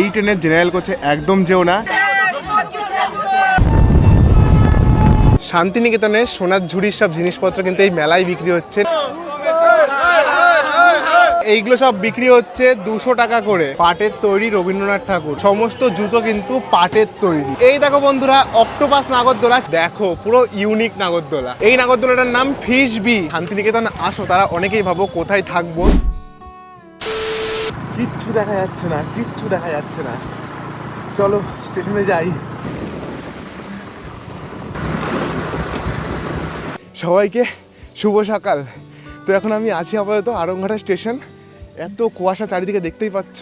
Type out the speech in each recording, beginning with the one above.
এই ট্রেনের জেনারেল কোচে একদম যেও না। শান্তিনিকেতনে সোনার ঝুড়ির সব জিনিসপত্র কিন্তু এই মেলায় বিক্রি হচ্ছে। এইগুলো সব বিক্রি হচ্ছে দুশো টাকা করে। পাটের তৈরি রবীন্দ্রনাথ ঠাকুর। সমস্ত জুতো কিন্তু পাটের তৈরি। এই দেখো বন্ধুরা, অক্টোপাস নাগরদোলা। দেখো, পুরো ইউনিক নাগরদোলা। এই নাগরদোলাটার নাম ফিশ বি। শান্তিনিকেতন আসো, তারা অনেকেই ভাবো কোথায় থাকব। দেখা যাচ্ছে না, কিচ্ছু দেখা যাচ্ছে না। চলো, স্টেশনে যাই। সবাইকে শুভ সকাল। তো এখন আমি আছি আপাতত আরংঘাটা স্টেশন। এত কুয়াশা চারিদিকে দেখতেই পাচ্ছ।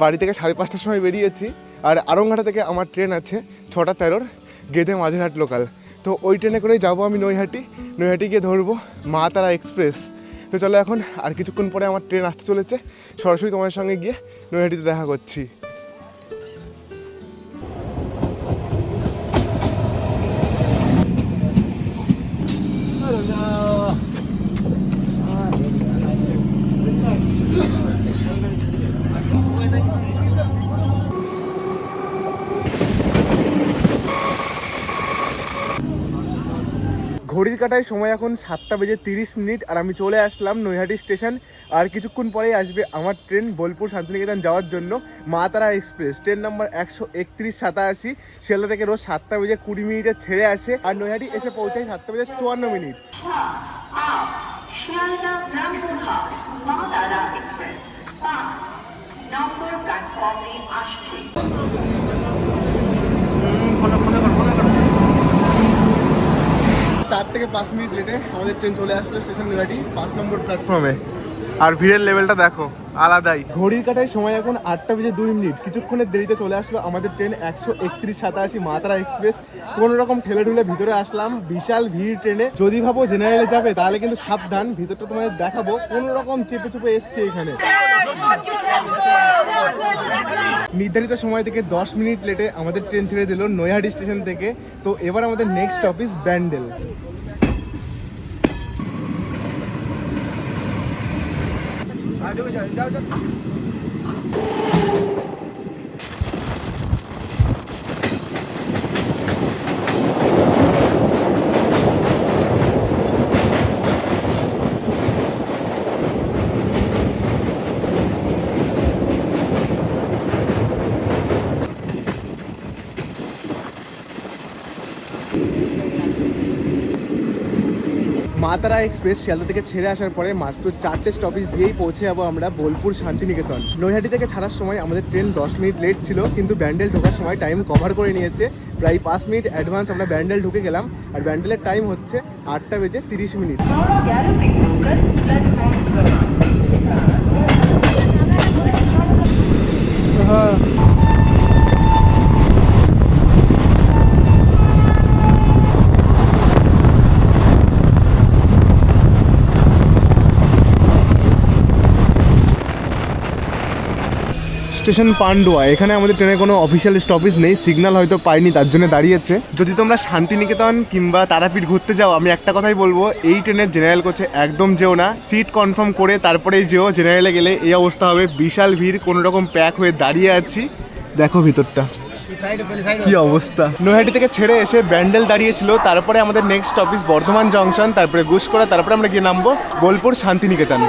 বাড়ি থেকে সাড়ে পাঁচটার সময় বেরিয়েছি। আর আরংঘাটা থেকে আমার ট্রেন আছে ছটা তেরোর, গেদে মাঝেরহাট লোকাল তো ওই ট্রেনে করেই যাব আমি নৈহাটি। নৈহাটি গিয়ে ধরবো মা তারা এক্সপ্রেস। তো চলো এখন আর কিছুক্ষণ পরে আমার ট্রেন আসতে চলেছে। সরাসরি তোমার সঙ্গে গিয়ে নৈহাটিতে দেখা করছি। কাটায় সময় এখন সাতটা বেজে তিরিশ মিনিট, আর আমি চলে আসলাম নৈহাটি স্টেশন, আর কিছুক্ষণ পরেই আসবে আমার ট্রেন বোলপুর শান্তিনিকেতন যাওয়ার জন্য মা তারা এক্সপ্রেস। ট্রেন নাম্বার একশো একত্রিশ সাতাশি, শিয়ালদা থেকে রোজ সাতটা বেজে কুড়ি মিনিটে ছেড়ে আসে, আর নৈহাটি এসে পৌঁছায় সাতটা বেজে চুয়ান্ন মিনিট। নম্বর প্ল্যাটফর্মে চার থেকে পাঁচ মিনিট লেটে আমাদের ট্রেন চলে আসলো স্টেশন নৈহাটি পাঁচ নম্বর প্ল্যাটফর্মে আর ভিড়ের লেভেলটা দেখো আলাদাই। ঘড়ির কাটায় সময় এখন আটটা বেজে দুই মিনিট। কিছুক্ষণের দেরিতে চলে আসলো আমাদের ট্রেন একশো একত্রিশ সাতাশি মাতারা এক্সপ্রেস কোনো রকম ঠেলে ঠুলে ভিতরে আসলাম বিশাল ভিড় ট্রেনে। যদি ভাবো জেনারেলে যাবে তাহলে কিন্তু সাবধান ভিতরটা তোমাদের দেখাবো। কোনো রকম চেপে চেপে এসছে এখানে। নির্ধারিত সময় থেকে দশ মিনিট লেটে আমাদের ট্রেন ছেড়ে দিল নৈহাটি স্টেশন থেকে। তো এবার আমাদের নেক্সট অফিস ব্যান্ডেল 你这个小人这 মাতারা এক্সপ্রেস শিয়ালদা থেকে ছেড়ে আসার পরে মাত্র চারটে স্টপেজ দিয়েই পৌঁছে যাব আমরা বোলপুর শান্তিনিকেতন। নৈহাটি থেকে ছাড়ার সময় আমাদের ট্রেন দশ মিনিট লেট ছিল, কিন্তু ব্যান্ডেল ঢোকার সময় টাইম কভার করে নিয়েছে। প্রায় পাঁচ মিনিট অ্যাডভান্স আমরা ব্যান্ডেল ঢুকে গেলাম, আর ব্যান্ডেলের টাইম হচ্ছে আটটা বেজে তিরিশ মিনিট স্টেশন পান্ডুয়া। এখানে আমাদের ট্রেনে কোনো অফিসিয়াল স্টপেজ নেই সিগন্যাল হয়তো পাইনি, তার জন্য দাঁড়িয়েছে। যদি তোমরা শান্তিনিকেতন কিংবা তারাপীঠ ঘুরতে যাও, আমি একটা কথাই বলব, এই ট্রেনের জেনারেল কোচে একদম যেও না। সিট কনফার্ম করে তারপরেই যেও জেনারেলে গেলে এই অবস্থা হবে। বিশাল ভিড় কোনো রকম প্যাক হয়ে দাঁড়িয়ে আছি। দেখো ভিতরটা। কি অবস্থা। নৈহাটি থেকে ছেড়ে এসে ব্যান্ডেল দাঁড়িয়েছিল। তারপরে আমাদের নেক্সট অফিস বর্ধমান জংশন তারপরে গুসকরা, তারপরে আমরা গিয়ে নামবো বোলপুর শান্তিনিকেতন।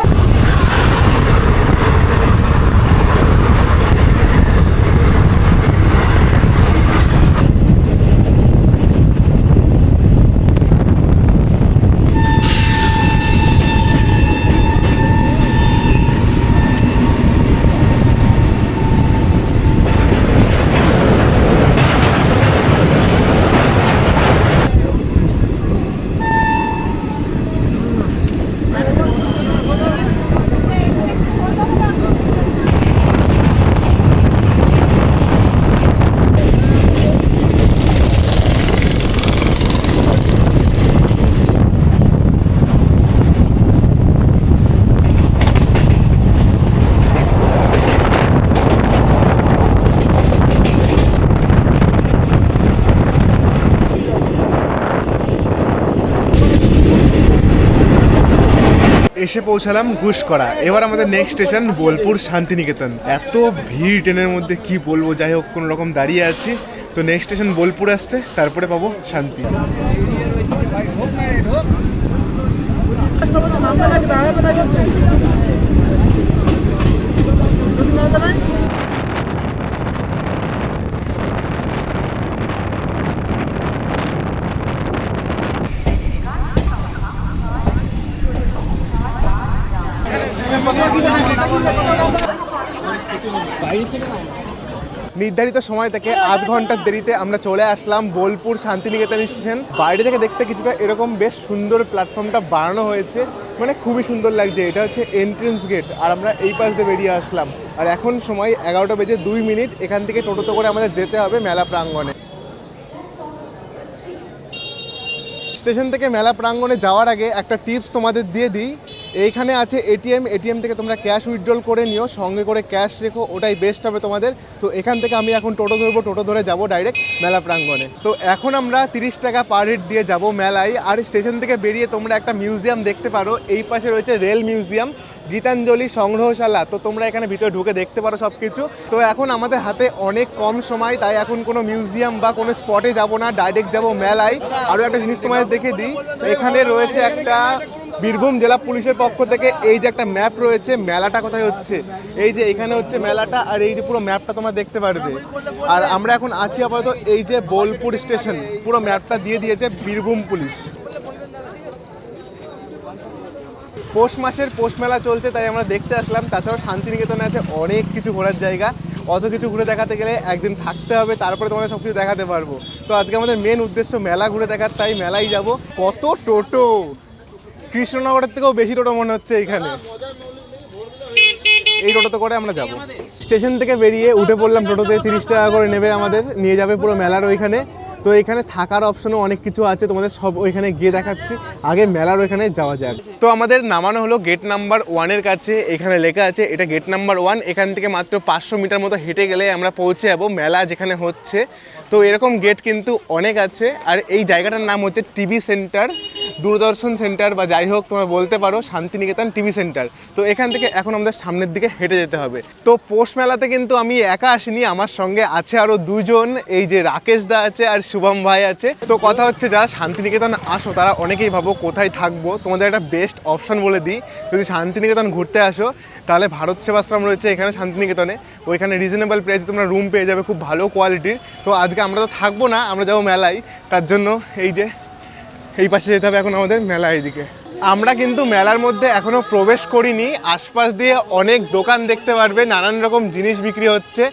এসে পৌঁছালাম গুসকরা এবার আমাদের নেক্সট স্টেশন বোলপুর শান্তিনিকেতন। এত ভিড় ট্রেনের মধ্যে, কি বলব? যাই হোক, কোনো রকম দাঁড়িয়ে আছি। তো নেক্সট স্টেশন বোলপুর আসছে, তারপরে পাবো শান্তি। নির্ধারিত সময় থেকে আধ ঘণ্টার দেরিতে আমরা চলে আসলাম বোলপুর শান্তিনিকেতন স্টেশন। বাইরে থেকে দেখতে কিছুটা এরকম বেশ সুন্দর প্ল্যাটফর্মটা বানানো হয়েছে। মানে খুবই সুন্দর লাগছে। এটা হচ্ছে এন্ট্রেন্স গেট আর আমরা এই পাশ দিয়ে বেরিয়ে আসলাম। আর এখন সময় এগারোটা বেজে দুই মিনিট। এখান থেকে টোটোতে করে আমাদের যেতে হবে মেলা প্রাঙ্গণে। স্টেশন থেকে মেলা প্রাঙ্গণে যাওয়ার আগে একটা টিপস তোমাদের দিয়ে দিই। এইখানে আছে এটিএম এটিএম থেকে তোমরা ক্যাশ উইথড্রল করে নিও, সঙ্গে করে ক্যাশ রেখো, ওটাই বেস্ট হবে তোমাদের। তো এখান থেকে আমি এখন টোটো ধরবো, টোটো ধরে যাব ডাইরেক্ট মেলা প্রাঙ্গণে। তো এখন আমরা তিরিশ টাকা পার হেড দিয়ে যাব মেলায়, আর স্টেশন থেকে বেরিয়ে তোমরা একটা মিউজিয়াম দেখতে পারো, এই পাশে রয়েছে রেল মিউজিয়াম গীতাঞ্জলি সংগ্রহশালা। তো তোমরা এখানে ভিতরে ঢুকে দেখতে পারো সব কিছু তো এখন আমাদের হাতে অনেক কম সময়, তাই এখন কোনো মিউজিয়াম বা কোনো স্পটে যাব না, ডাইরেক্ট যাব মেলায়। আরও একটা জিনিস তোমাদের দেখে দিই। এখানে রয়েছে একটা বীরভূম জেলা পুলিশের পক্ষ থেকে এই যে একটা ম্যাপ রয়েছে, মেলাটা কোথায় হচ্ছে? এই যে এখানে হচ্ছে মেলাটা আর এই যে পুরো ম্যাপটা তোমরা দেখতে পারবে। আর আমরা এখন আছি আপাতত এই যে বোলপুর স্টেশন, পুরো ম্যাপটা দিয়ে দিয়েছে বীরভূম পুলিশ। পৌষ মাসের পৌষ মেলা চলছে, তাই আমরা দেখতে আসলাম। তাছাড়াও শান্তিনিকেতনে আছে অনেক কিছু ঘোরার জায়গা। অত কিছু ঘুরে দেখাতে গেলে একদিন থাকতে হবে, তারপরে তোমাদের সব কিছু দেখাতে পারব। তো আজকে আমাদের মেন উদ্দেশ্য মেলা ঘুরে দেখার, তাই মেলাই যাব। কত টোটো? কৃষ্ণনগরের থেকেও বেশি টোটো মনে হচ্ছে এখানে এই টোটোতে করে আমরা যাব। স্টেশন থেকে বেরিয়ে উঠে পড়লাম টোটোতে, তিরিশ টাকা করে নেবে আমাদের, নিয়ে যাবে পুরো মেলার ওইখানে। তো এখানে থাকার অপশনও অনেক কিছু আছে, তোমাদের সব ওইখানে গিয়ে দেখাচ্ছি। আগে মেলার ওইখানে যাওয়া যাক। তো আমাদের নামানো হলো গেট নাম্বার ওয়ানের কাছে, এখানে লেখা আছে, এটা গেট নাম্বার ওয়ান এখান থেকে মাত্র পাঁচশো মিটার মতো হেঁটে গেলে আমরা পৌঁছে যাব মেলা যেখানে হচ্ছে। তো এরকম গেট কিন্তু অনেক আছে। আর এই জায়গাটার নাম হচ্ছে টিভি সেন্টার দূরদর্শন সেন্টার বা যাই হোক তোমরা বলতে পারো, শান্তিনিকেতন টিভি সেন্টার তো এখান থেকে এখন আমাদের সামনের দিকে হেঁটে যেতে হবে। তো পৌষ মেলাতে কিন্তু আমি একা আসিনি, আমার সঙ্গে আছে আরও দুজন। এই যে রাকেশ দা আছে আর শুভম ভাই আছে। তো কথা হচ্ছে যারা শান্তিনিকেতন আসো, তারা অনেকেই ভাবো কোথায় থাকব। তোমাদের একটা বেস্ট অপশন বলে দিই। যদি শান্তিনিকেতন ঘুরতে আসো, তাহলে ভারত সেবাশ্রম রয়েছে এখানে শান্তিনিকেতনে। ওইখানে রিজনেবল প্রাইসে তোমরা রুম পেয়ে যাবে, খুব ভালো কোয়ালিটির তো আজকে আমরা তো থাকব না, আমরা যাব মেলায়। তার জন্য এই যে, এই পাশে যেতে হবে এখন আমাদের মেলা এইদিকে। আমরা কিন্তু মেলার মধ্যে এখনও প্রবেশ করিনি। আশপাশ দিয়ে অনেক দোকান দেখতে পারবে, নানান রকম জিনিস বিক্রি হচ্ছে।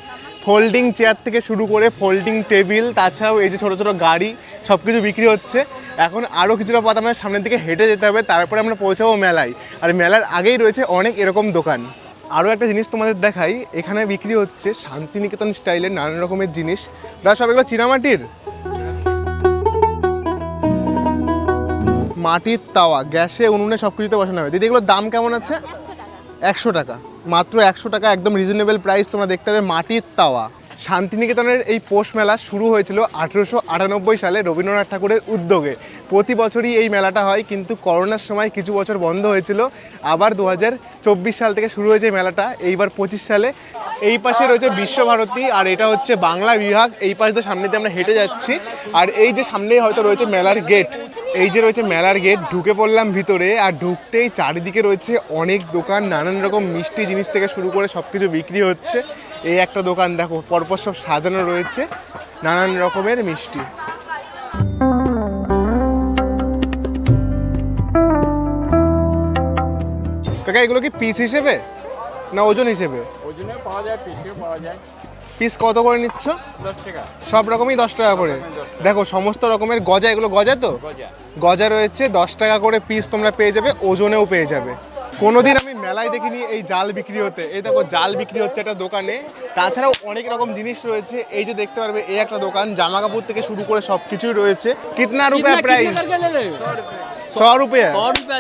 ফোল্ডিং চেয়ার থেকে শুরু করে ফোল্ডিং টেবিল, তাছাড়াও এই যে ছোটো ছোটো গাড়ি সব কিছু বিক্রি হচ্ছে। এখন আরও কিছুটা পথ আমাদের সামনের দিকে হেঁটে যেতে হবে, তারপরে আমরা পৌঁছাবো মেলায়। আর মেলার আগেই রয়েছে অনেক এরকম দোকান। আরও একটা জিনিস তোমাদের দেখাই এখানে বিক্রি হচ্ছে শান্তিনিকেতন স্টাইলের নানান রকমের জিনিস। দাদা সব এগুলো চীনামাটির? মাটির তাওয়া গ্যাসে উনুনে সব কিছুতে বসানো হবে। দিদি এগুলোর দাম কেমন আছে? একশো টাকা। মাত্র একশো টাকা একদম রিজনেবল প্রাইস তোমরা দেখতে পাবে মাটির তাওয়া। শান্তিনিকেতনের এই পৌষ মেলা শুরু হয়েছিল আঠেরোশো আটানব্বই সালে রবীন্দ্রনাথ ঠাকুরের উদ্যোগে। প্রতি বছরই এই মেলাটা হয়, কিন্তু করোনার সময় কিছু বছর বন্ধ হয়েছিল। আবার দু সাল থেকে শুরু হয়েছে মেলাটা। এইবার পঁচিশ সালে এই পাশে রয়েছে বিশ্বভারতী, আর এটা হচ্ছে বাংলা বিভাগ। এই পাশ দিয়ে সামনে দিয়ে আমরা হেঁটে যাচ্ছি। আর এই যে সামনেই হয়তো রয়েছে মেলার গেট। এই যে রয়েছে মেলার গেট, ঢুকে পড়লাম ভিতরে। আর ঢুকতেই চারিদিকে রয়েছে অনেক দোকান, নানান রকম মিষ্টি জিনিস থেকে শুরু করে সব কিছু বিক্রি হচ্ছে। এই একটা দোকান দেখো পরপর সব সাজানো রয়েছে নানান রকমের মিষ্টি। কাকা এগুলো কি পিস হিসেবে? না ওজন হিসেবে? ওজনে পাওয়া যায় পিসেও পাওয়া যায়। পিস কত করে নিচ্ছ? সব রকমই দশ টাকা করে। দেখো সমস্ত রকমের গজা এগুলো গজা তো? গজা। রয়েছে দশ টাকা করে পিস তোমরা পেয়ে যাবে ওজনেও পেয়ে যাবে। কোনোদিন আমি মেলায় দেখিনি এই জাল বিক্রি হতে। এই দেখো জাল বিক্রি হচ্ছে একটা দোকানে। তাছাড়াও অনেক রকম জিনিস রয়েছে। এই যে দেখতে পারবে এই একটা দোকান জামা কাপড় থেকে শুরু করে সব কিছুই রয়েছে। কিতনা রুপিয়া প্রাইস? সো রুপিয়া সো রুপিয়া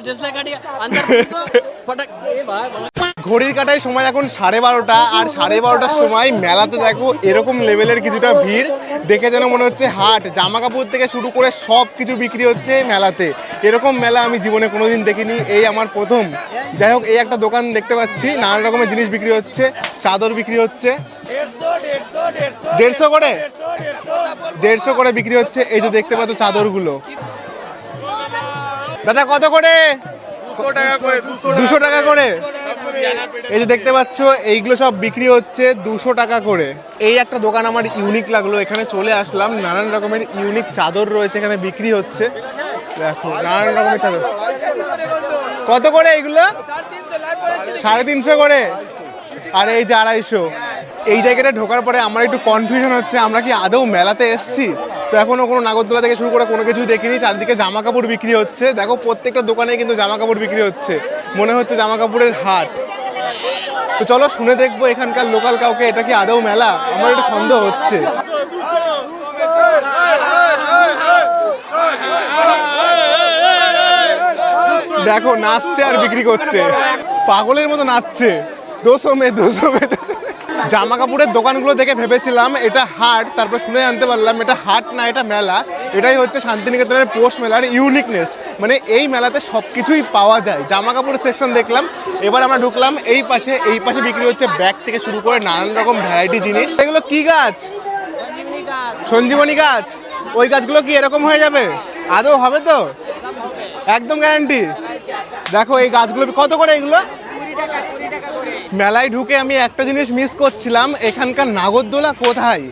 ঘড়ির কাটায় সময় এখন সাড়ে বারোটা, আর সাড়ে বারোটার সময় মেলাতে দেখো এরকম লেভেলের কিছুটা ভিড়। দেখে যেন মনে হচ্ছে হাট জামা কাপড় থেকে শুরু করে সব কিছু বিক্রি হচ্ছে মেলাতে। এরকম মেলা আমি জীবনে কোনোদিন দেখিনি, এই আমার প্রথম। যাই হোক, এই একটা দোকান দেখতে পাচ্ছি নানা রকমের জিনিস বিক্রি হচ্ছে, চাদর বিক্রি হচ্ছে। দেড়শো করে? দেড়শো করে বিক্রি হচ্ছে, এই যে দেখতে পাচ্ছ চাদরগুলো। দাদা, কত করে? দুশো টাকা করে এই যে দেখতে পাচ্ছ এইগুলো সব বিক্রি হচ্ছে দুশো টাকা করে। এই একটা দোকান আমার ইউনিক লাগল এখানে চলে আসলাম। নানান রকমের ইউনিক চাদর রয়েছে এখানে বিক্রি হচ্ছে। দেখো নানান রকমের চাদর। কত করে এইগুলো? সাড়ে তিনশো করে। আর এই যে আড়াইশো। এই জায়গাটা ঢোকার পরে আমার একটু কনফিউশন হচ্ছে আমরা কি আদৌ মেলাতে এসেছি? তো এখনও কোনো নাগরদোলা থেকে শুরু করে কোনো কিছুই দেখিনি, চারদিকে জামা কাপড় বিক্রি হচ্ছে। দেখো, প্রত্যেকটা দোকানে কিন্তু জামা কাপড় বিক্রি হচ্ছে। মনে হচ্ছে জামা কাপড়ের হাট। তো চলো, শুনে দেখব এখানকার লোকাল কাউকে। এটা কি আদৌ মেলা? আমার একটু সন্দেহ হচ্ছে। দেখো, নাচছে আর বিক্রি করছে। পাগলের মতো নাচছে। দোষো মে, দোষো। জামা কাপড়ের দোকানগুলো দেখে ভেবেছিলাম এটা হাট, তারপর শুনে জানতে পারলাম এটা হাট না, এটা মেলা। এটাই হচ্ছে শান্তিনিকেতনের পোষ মেলার ইউনিকনেস মানে এই মেলাতে সব কিছুই পাওয়া যায়। জামা কাপড়ের সেকশন দেখলাম, এবার আমরা ঢুকলাম, এই পাশে এই পাশে বিক্রি হচ্ছে ব্যাগ থেকে শুরু করে নানান রকম ভ্যারাইটি জিনিস। এগুলো কি গাছ? সঞ্জীবনী গাছ। ওই গাছগুলো কি এরকম হয়ে যাবে? আদৌ হবে তো? একদম গ্যারান্টি দেখো এই গাছগুলো, কত করে এগুলো? মেলায় ঢুকে আমি একটা জিনিস মিস করছিলাম, এখানকার নাগরদোলা কোথায়?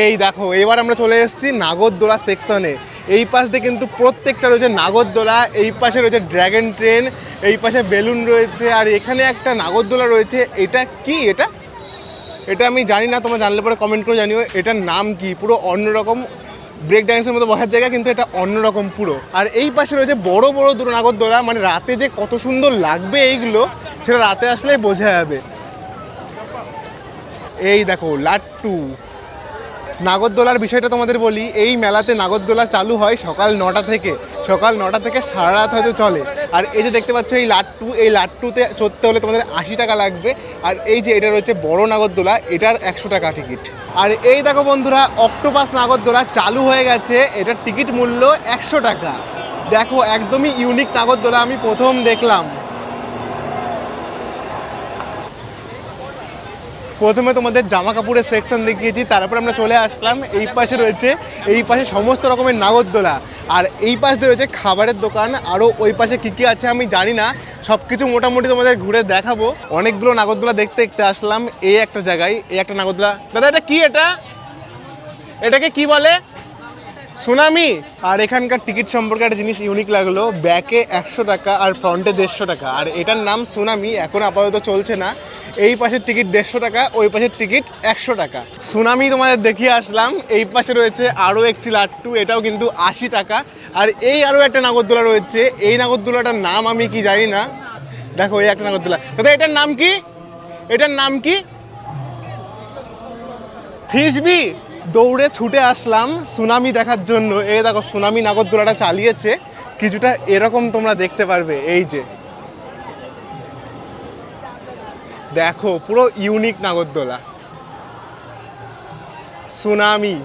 এই দেখো, এবার আমরা চলে এসেছি নাগরদোলা সেকশনে এই পাশ দিয়ে কিন্তু প্রত্যেকটা রয়েছে নাগরদোলা, এই পাশে রয়েছে ড্র্যাগন ট্রেন এই পাশে বেলুন রয়েছে, আর এখানে একটা নাগরদোলা রয়েছে। এটা কি এটা? এটা আমি জানি না, তোমরা জানলে পরে কমেন্ট করে জানিও। এটার নাম কি? পুরো অন্যরকম ব্রেক ড্যান্সের মতো বসার জায়গা, কিন্তু এটা অন্যরকম পুরো। আর এই পাশে রয়েছে বড় বড় দুটো নাগরদোলা মানে রাতে যে কত সুন্দর লাগবে এইগুলো সেটা রাতে আসলেই বোঝা যাবে। এই দেখো, লাট্টু। নাগরদোলার বিষয়টা তোমাদের বলি, এই মেলাতে নাগরদোলা চালু হয় সকাল নটা থেকে। সকাল নটা থেকে সারা রাত হয়তো চলে। আর এই যে দেখতে পাচ্ছ এই লাট্টু, এই লাট্টুতে চড়তে হলে তোমাদের আশি টাকা লাগবে। আর এই যে এটা রয়েছে বড় নাগরদোলা, এটার একশো টাকা টিকিট। আর এই দেখো বন্ধুরা, অক্টোপাস নাগরদোলা চালু হয়ে গেছে। এটার টিকিট মূল্য একশো টাকা। দেখো, একদমই ইউনিক নাগরদোলা আমি প্রথম দেখলাম। প্রথমে তোমাদের জামা কাপড়ের সেকশন দেখিয়েছি, তারপর আমরা চলে আসলাম, এই পাশে রয়েছে, এই পাশে সমস্ত রকমের নাগরদোলা। আর এই পাশে রয়েছে খাবারের দোকান আরও ওই পাশে কী কী আছে আমি জানি না সব কিছু মোটামুটি তোমাদের ঘুরে দেখাবো। অনেকগুলো নাগরদোলা দেখতে দেখতে আসলাম, এই একটা জায়গায়, এই একটা নাগরদোলা। দাদা, এটা কি এটা? এটাকে কি বলে? সুনামি? আর এখানকার টিকিট সম্পর্কে একটা জিনিস ইউনিক লাগল ব্যাকে একশো টাকা আর ফ্রন্টে দেড়শো টাকা। আর এটার নাম সুনামি, এখন আপাতত চলছে না। এই পাশের টিকিট দেড়শো টাকা, ওই পাশের টিকিট একশো টাকা। সুনামি তোমাদের দেখিয়ে আসলাম, এই পাশে রয়েছে আরও একটি লাট্টু, এটাও কিন্তু আশি টাকা। আর এই আরও একটা নাগরদোলা রয়েছে, এই নাগরদোলাটার নাম আমি কি জানি না। দেখো, এই একটা নাগরদোলা। দাদা, এটার নাম কি? এটার নাম কি? ফিসবি? দৌড়ে ছুটে আসলাম সুনামি দেখার জন্য। এই দেখো, সুনামি নাগরদোলাটা চালিয়েছে। কিছুটা এরকম তোমরা দেখতে পারবে, এই যে। দেখো, পুরো ইউনিক নাগরদোলা। সুনামি।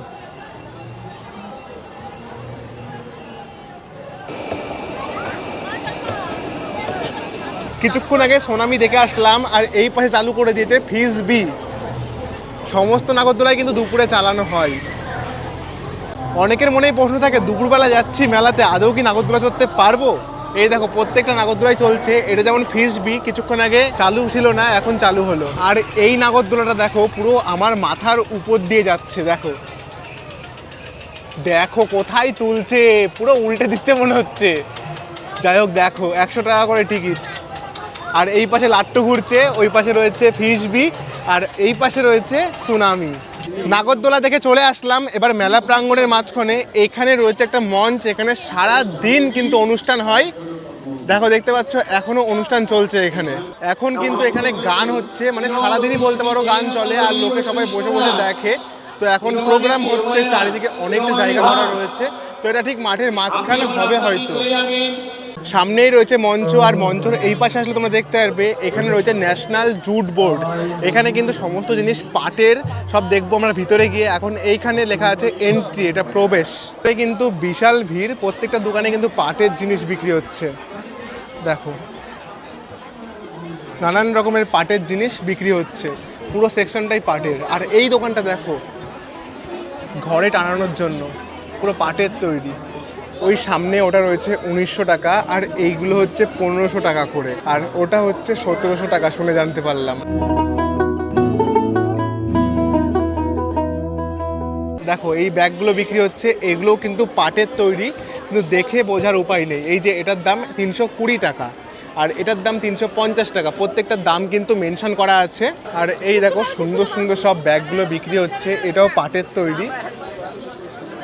কিছুক্ষণ আগে সোনামি দেখে আসলাম, আর এই পাশে চালু করে দিয়েছে ফিসবি সমস্ত নাগরদোলাই কিন্তু দুপুরে চালানো হয়। অনেকের মনেই প্রশ্ন থাকে, দুপুরবেলা যাচ্ছি মেলাতে, আদৌ কি নাগরদোলা চড়তে পারব? এই দেখো, প্রত্যেকটা নাগরদোলাই চলছে। এটা যেমন ফিস বি কিছুক্ষণ আগে চালু ছিল না, এখন চালু হলো। আর এই নাগরদোলাটা দেখো, পুরো আমার মাথার উপর দিয়ে যাচ্ছে, দেখো। দেখো কোথায় তুলছে, পুরো উল্টে দিচ্ছে মনে হচ্ছে। যাই হোক, দেখো, একশো টাকা করে টিকিট আর এই পাশে লাট্টু ঘুরছে, ওই পাশে রয়েছে ফিসবি আর এই পাশে রয়েছে সুনামি। নাগরদোলা দেখে চলে আসলাম, এবার মেলা প্রাঙ্গণের মাঝখানে। এখানে রয়েছে একটা মঞ্চ, এখানে সারা দিন কিন্তু অনুষ্ঠান হয়। দেখো, দেখতে পাচ্ছ, এখনও অনুষ্ঠান চলছে এখানে। এখন কিন্তু এখানে গান হচ্ছে মানে সারাদিনই বলতে পারো গান চলে, আর লোকে সবাই বসে বসে দেখে। তো এখন প্রোগ্রাম হচ্ছে, চারিদিকে অনেকটা জায়গা ভরা রয়েছে। তো এটা ঠিক মাঠের মাঝখানে হবে হয়তো। সামনেই রয়েছে মঞ্চ আর মঞ্চর এই পাশে আসলে তোমরা দেখতে পারবে, এখানে রয়েছে ন্যাশনাল জুট বোর্ড। এখানে কিন্তু সমস্ত জিনিস, পাটের সব দেখব আমরা ভিতরে গিয়ে। এখন এইখানে লেখা আছে এন্ট্রি এটা প্রবেশ। কিন্তু বিশাল ভিড়, প্রত্যেকটা দোকানে কিন্তু পাটের জিনিস বিক্রি হচ্ছে। দেখো। নানান রকমের পাটের জিনিস বিক্রি হচ্ছে। পুরো সেকশনটাই পাটের। আর এই দোকানটা দেখো, ঘরে টানানোর জন্য। পুরো পাটের তৈরি। ওই সামনে ওটা রয়েছে উনিশশো টাকা, আর এইগুলো হচ্ছে পনেরোশো টাকা করে। আর ওটা হচ্ছে সতেরোশো টাকা শুনে জানতে পারলাম। দেখো, এই ব্যাগগুলো বিক্রি হচ্ছে, এগুলোও কিন্তু পাটের তৈরি, কিন্তু দেখে বোঝার উপায় নেই। এই যে এটার দাম তিনশো কুড়ি টাকা, আর এটার দাম তিনশো পঞ্চাশ টাকা। প্রত্যেকটার দাম কিন্তু মেনশন করা আছে। আর এই দেখো, সুন্দর সুন্দর সব ব্যাগগুলো বিক্রি হচ্ছে, এটাও পাটের তৈরি।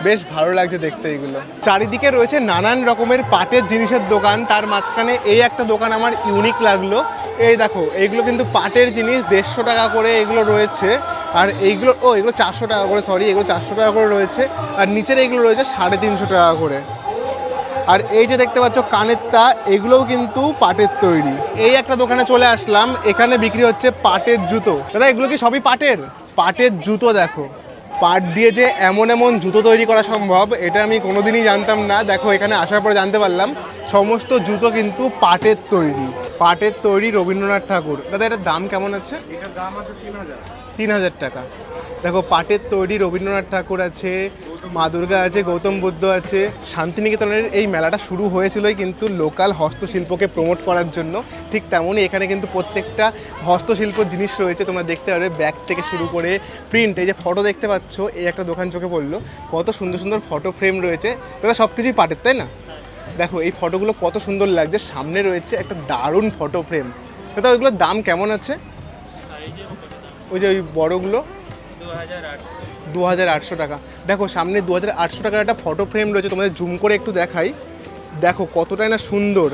বেশ ভালো লাগছে দেখতে এগুলো। চারিদিকে রয়েছে নানান রকমের পাটের জিনিসের দোকান, তার মাঝখানে এই একটা দোকান আমার ইউনিক লাগল। এই দেখো এইগুলো কিন্তু পাটের জিনিস, দেড়শো টাকা করে এগুলো রয়েছে। আর এইগুলো, ও, এগুলো চারশো টাকা করে সরি এগুলো চারশো টাকা করে রয়েছে। আর নিচের এইগুলো রয়েছে সাড়ে তিনশো টাকা করে। আর এই যে দেখতে পাচ্ছ কানের তা এগুলোও কিন্তু পাটের তৈরি। এই একটা দোকানে চলে আসলাম, এখানে বিক্রি হচ্ছে পাটের জুতো। দাদা, এগুলো কি সবই পাটের? পাটের জুতো দেখো। পাট দিয়ে যে এমন এমন জুতো তৈরি করা সম্ভব এটা আমি কোনোদিনই জানতাম না। দেখো এখানে আসার পরে জানতে পারলাম সমস্ত জুতো কিন্তু পাটের তৈরি। পাটের তৈরি রবীন্দ্রনাথ ঠাকুর। দাদা এটার দাম কেমন আছে? এটার দাম আছে তিন হাজার। তিন হাজার টাকা। দেখো, পাটের তৈরি রবীন্দ্রনাথ ঠাকুর আছে, মা দুর্গা আছে, গৌতম বুদ্ধ আছে। শান্তিনিকেতনের এই মেলাটা শুরু হয়েছিলই কিন্তু লোকাল হস্তশিল্পকে প্রমোট করার জন্য। ঠিক তেমনই এখানে কিন্তু প্রত্যেকটা হস্তশিল্প জিনিস রয়েছে, তোমরা দেখতে পারবে, ব্যাগ থেকে শুরু করে প্রিন্ট এই যে ফটো দেখতে পাচ্ছ, এই একটা দোকান চোখে পড়ল। কত সুন্দর সুন্দর ফটো ফ্রেম রয়েছে। দাদা সব কিছুই পাটের, তাই না? দেখো, এই ফটোগুলো কত সুন্দর লাগছে। সামনে রয়েছে একটা দারুণ ফটো ফ্রেম দাদা, ওইগুলোর দাম কেমন আছে? ওই যে ওই বড়গুলো। দু হাজার আটশো। টাকা। দেখো, সামনে দু হাজার আটশো টাকার একটা ফটো ফ্রেম রয়েছে, তোমাদের জুম করে একটু দেখাই। দেখো, কতটাই না সুন্দর।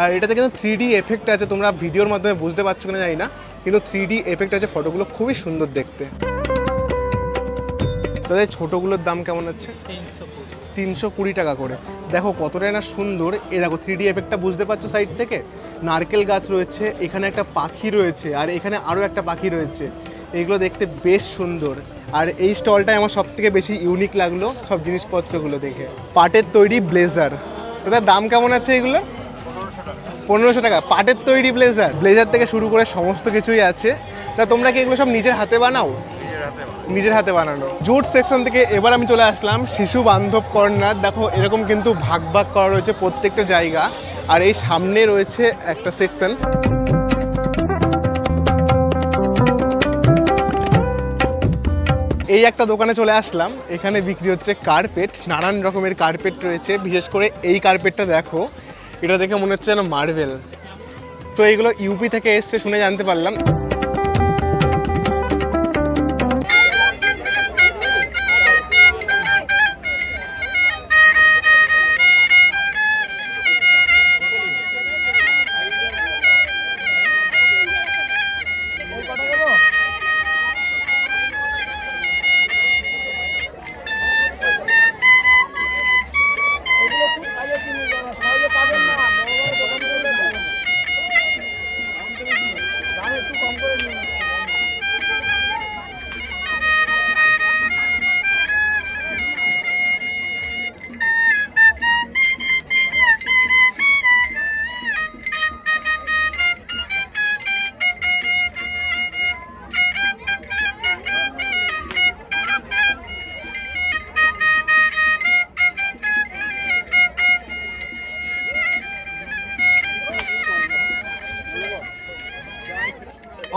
আর এটাতে কিন্তু থ্রি ডি এফেক্ট আছে, তোমরা ভিডিওর মাধ্যমে বুঝতে পারছ কিনা জানি না, কিন্তু থ্রি ডি এফেক্ট আছে ফটোগুলো খুবই সুন্দর দেখতে। দাদা ছোটোগুলোর দাম কেমন আছে? তিনশো কুড়ি টাকা করে। দেখো, কতটাই না সুন্দর। এ দেখো থ্রি ডি এফেক্টটা বুঝতে পারছ সাইড থেকে? নারকেল গাছ রয়েছে, এখানে একটা পাখি রয়েছে, আর এখানে আরও একটা পাখি রয়েছে। এগুলো দেখতে বেশ সুন্দর। আর এই স্টলটাই আমার সব থেকে বেশি ইউনিক লাগল সব জিনিসপত্রগুলো দেখে। পাটের তৈরি ব্লেজার এটার দাম কেমন আছে এগুলো পনেরোশো টাকা। পাটের তৈরি ব্লেজার ব্লেজার থেকে শুরু করে সমস্ত কিছুই আছে। তা তোমরা কি এগুলো সব নিজের হাতে বানাও? নিজের হাতে বানানো। জুট সেকশন থেকে এবার আমি চলে আসলাম শিশু বান্ধব কর্নার। দেখো এরকম কিন্তু ভাগ ভাগ করা রয়েছে প্রত্যেকটা জায়গা। আর এই সামনে রয়েছে একটা সেকশন এই একটা দোকানে চলে আসলাম। এখানে বিক্রি হচ্ছে কার্পেট নানান রকমের কার্পেট রয়েছে। বিশেষ করে এই কার্পেটটা দেখো, এটা দেখে মনে হচ্ছে যেন মার্বেল তো এইগুলো ইউপি থেকে এসছে শুনে জানতে পারলাম।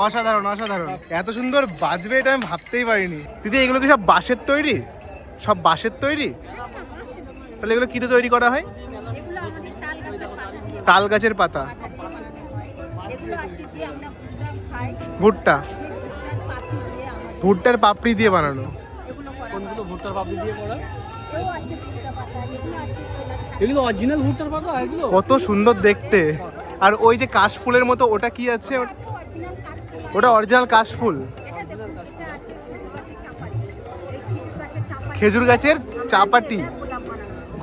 অসাধারণ অসাধারণ। এত সুন্দর বাজবে এটা আমি ভাবতেই পারিনি। দিদি এগুলো কি সব বাঁশের তৈরি? সব বাঁশের তৈরি? তাহলে এগুলো কিতে তৈরি করা হয়? তাল তাল গাছের পাতা গাছের পাতা। এগুলো আছে যে আমরা ভুট্টা ভুট্টার পাপড়ি দিয়ে বানানো। কোনগুলো ভুট্টার পাপড়ি দিয়ে করা এও আছে ভুট্টা পাতা এগুলো আছে সোনা থালা এগুলো অরিজিনাল ভুট্টার পাতা এগুলো? কত সুন্দর দেখতে। আর ওই যে কাশফুলের মতো ওটা কি আছে? কাঠফুল ওটা অরিজিনাল কাশফুল খেজুর গাছের চাপাটি।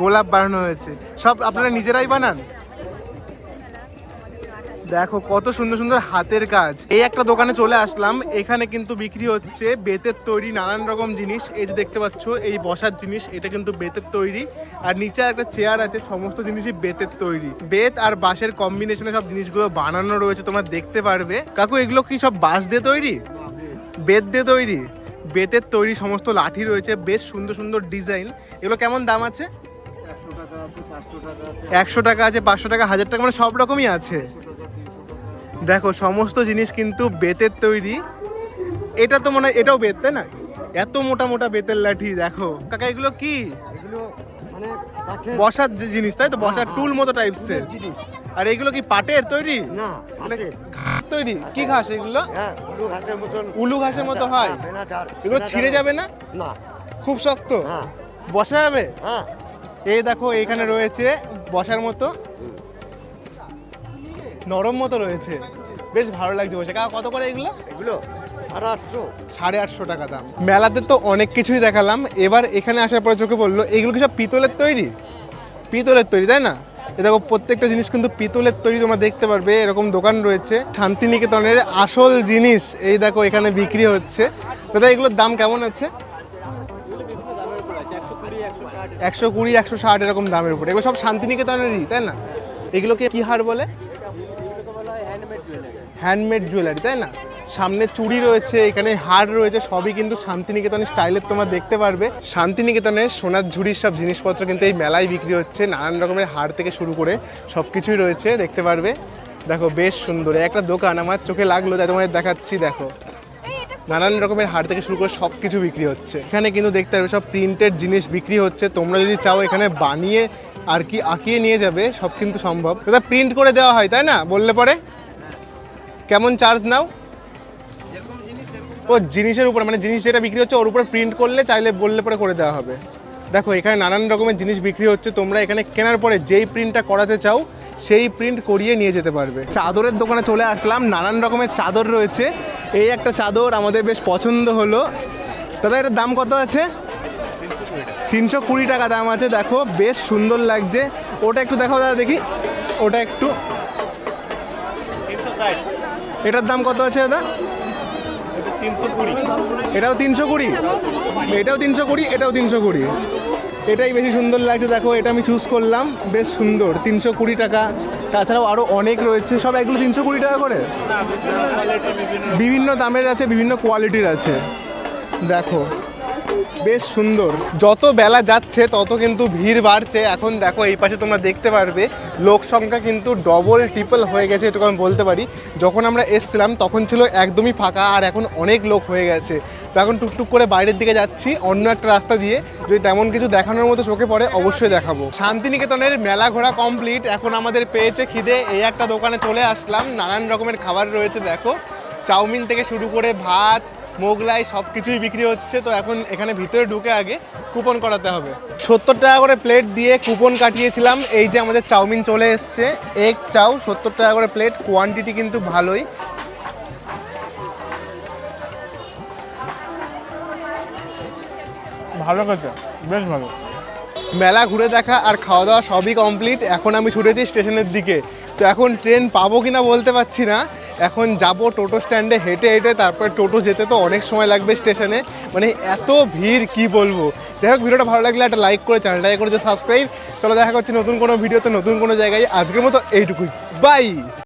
গোলাপ বানানো হয়েছে। সব আপনারা নিজেরাই বানান? দেখো কত সুন্দর সুন্দর হাতের কাজ। এই একটা দোকানে চলে আসলাম এখানে কিন্তু বিক্রি হচ্ছে বেতের তৈরি নানান রকম জিনিস। এই যে দেখতে পাচ্ছ এই বসার জিনিস এটা কিন্তু বেতের তৈরি। আর নিচে একটা চেয়ার আছে সমস্ত জিনিসই বেতের তৈরি। বেত আর বাঁশের কম্বিনেশনে সব জিনিসগুলো বানানো রয়েছে তোমরা দেখতে পারবে। কাকু এগুলো কি সব বাঁশ দিয়ে তৈরি? বেত দিয়ে তৈরি। বেতের তৈরি সমস্ত লাঠি রয়েছে বেশ সুন্দর সুন্দর ডিজাইন। এগুলো কেমন দাম আছে। একশো টাকা আছে পাঁচশো টাকা হাজার টাকা মানে সব রকমই আছে। দেখো সমস্ত জিনিস কিন্তু বেতের তৈরি। এটা তো মনে হয় এটাও বেত তাই না? এত মোটা মোটা বেতের লাঠি দেখো। কাকা এগুলো কি? মানে বসার যে জিনিস তাই তো? বসার হ্যাঁ, টুল মতো টাইপসের জিনিস। আর এগুলো কি পাটের তৈরি? না তৈরি? কি ঘাস এগুলো? হ্যাঁ উলু ঘাসের মতো হয়? হ্যাঁ, এগুলো ছিঁড়ে যাবে না? না। খুব শক্ত? হ্যাঁ। বসা যাবে? হ্যাঁ। এই দেখো এখানে রয়েছে বসার মতো। নরম মতো রয়েছে। বেশ ভালো লাগছে বসে। কাকা কত করে এগুলো? এগুলো সাড়ে আটশো। সাড়ে আটশো টাকা দাম। মেলাতে তো অনেক কিছুই দেখালাম। এবার এখানে আসার পরে চোখে বলল এগুলো কি সব পিতলের তৈরি? পিতলের তৈরি তাই না? দেখো প্রত্যেকটা জিনিস কিন্তু পিতলের তৈরি তোমরা দেখতে পারবে। এরকম দোকান রয়েছে শান্তিনিকেতনের আসল জিনিস। এই দেখো এখানে বিক্রি হচ্ছে। দাদা এগুলোর দাম কেমন আছে? একশো কুড়ি একশো ষাট এরকম দামের উপরে। এগুলো সব শান্তিনিকেতনেরই তাই না? এগুলোকে কি হার বলে? হ্যান্ডমেড জুয়েলারি, তাই না? সামনে চুড়ি রয়েছে, এখানে হার রয়েছে, সবই কিন্তু শান্তিনিকেতনের স্টাইলের তোমরা দেখতে পারবে। শান্তিনিকেতনের সোনার ঝুড়ির সব জিনিসপত্র কিন্তু এই মেলায় বিক্রি হচ্ছে, নানান রকমের হার থেকে শুরু করে সব কিছুই রয়েছে, দেখতে পারবে। দেখো, বেশ সুন্দর একটা দোকান, আমার চোখে লাগল, তাই তোমাদের দেখাচ্ছি, দেখো। নানান রকমের হার থেকে শুরু করে সব কিছু বিক্রি হচ্ছে। এখানে কিন্তু দেখতে পারবে, সব প্রিন্টেড জিনিস বিক্রি হচ্ছে। তোমরা যদি চাও এখানে বানিয়ে আর কি আঁকিয়ে নিয়ে যাবে, সব কিন্তু সম্ভব। দাদা প্রিন্ট করে দেওয়া হয়, তাই না? বললে পরে? কেমন চার্জ নাও? ও, জিনিসের উপরে মানে জিনিস যেটা বিক্রি হচ্ছে, ওর উপরে প্রিন্ট করলে চাইলে বললে পরে করে দেওয়া হবে। দেখো, এখানে নানান রকমের জিনিস বিক্রি হচ্ছে, তোমরা এখানে কেনার পরে যেই প্রিন্টটা করাতে চাও, সেই প্রিন্ট করিয়ে নিয়ে যেতে পারবে। চাদরের দোকানে চলে আসলাম, নানান রকমের চাদর রয়েছে। এই একটা চাদর আমাদের বেশ পছন্দ হলো। দাদা, এটার দাম কত আছে? তিনশো কুড়ি টাকা দাম আছে, দেখো, বেশ সুন্দর লাগছে। ওটা একটু দেখো দাদা দেখি। ওটা একটু এটার দাম কত আছে দাদা? এটাও তিনশো কুড়ি। এটাও তিনশো কুড়ি, এটাও তিনশো কুড়ি। এটাই বেশি সুন্দর লাগছে, দেখো, এটা আমি চুজ করলাম, বেশ সুন্দর, তিনশো কুড়ি টাকা। তাছাড়াও আরও অনেক রয়েছে, সব একগুলো তিনশো কুড়ি টাকা করে? বিভিন্ন দামের আছে, বিভিন্ন কোয়ালিটির আছে। দেখো বেশ সুন্দর। যত বেলা যাচ্ছে, তত কিন্তু ভিড় বাড়ছে। এখন দেখো, এই পাশে তোমরা দেখতে পারবে, লোক সংখ্যা কিন্তু ডবল ট্রিপল হয়ে গেছে, এটুকু আমি বলতে পারি। যখন আমরা এসছিলাম, তখন ছিল একদমই ফাঁকা, আর এখন অনেক লোক হয়ে গেছে। তো এখন টুকটুক করে বাইরের দিকে যাচ্ছি, অন্য একটা রাস্তা দিয়ে। যদি তেমন কিছু দেখানোর মতো চোখে পড়ে, অবশ্যই দেখাবো। শান্তিনিকেতনের মেলা ঘোরা কমপ্লিট এখন আমাদের পেয়েছে খিদে। এই একটা দোকানে চলে আসলাম। নানান রকমের খাবার রয়েছে, দেখো। চাউমিন থেকে শুরু করে ভাত মোগলাই সব কিছুই বিক্রি হচ্ছে তো এখন এখানে ভিতরে ঢুকে আগে কুপন করাতে হবে। সত্তর টাকা করে প্লেট দিয়ে কুপন কাটিয়েছিলাম এই যে আমাদের চাউমিন চলে এসছে এগ চাউ সত্তর টাকা করে প্লেট কোয়ান্টিটি কিন্তু ভালোই। ভালো কথা বেশ ভালো। মেলা ঘুরে দেখা আর খাওয়া দাওয়া সবই কমপ্লিট এখন আমি ছুটেছি স্টেশনের দিকে। তো এখন ট্রেন পাবো কিনা বলতে পারছি না এখন যাব টোটো স্ট্যান্ডে হেঁটে হেঁটে, তারপরে টোটো যেতে তো অনেক সময় লাগবে স্টেশনে। মানে এত ভিড়, কি বলব? যাই হোক, ভিডিওটা ভালো লাগলে একটা লাইক করে চ্যানেলটাকে করে সাবস্ক্রাইব চলো, দেখা করছি নতুন কোনো ভিডিওতে, নতুন কোনো জায়গায়। আজকের মতো এইটুকুই। বাই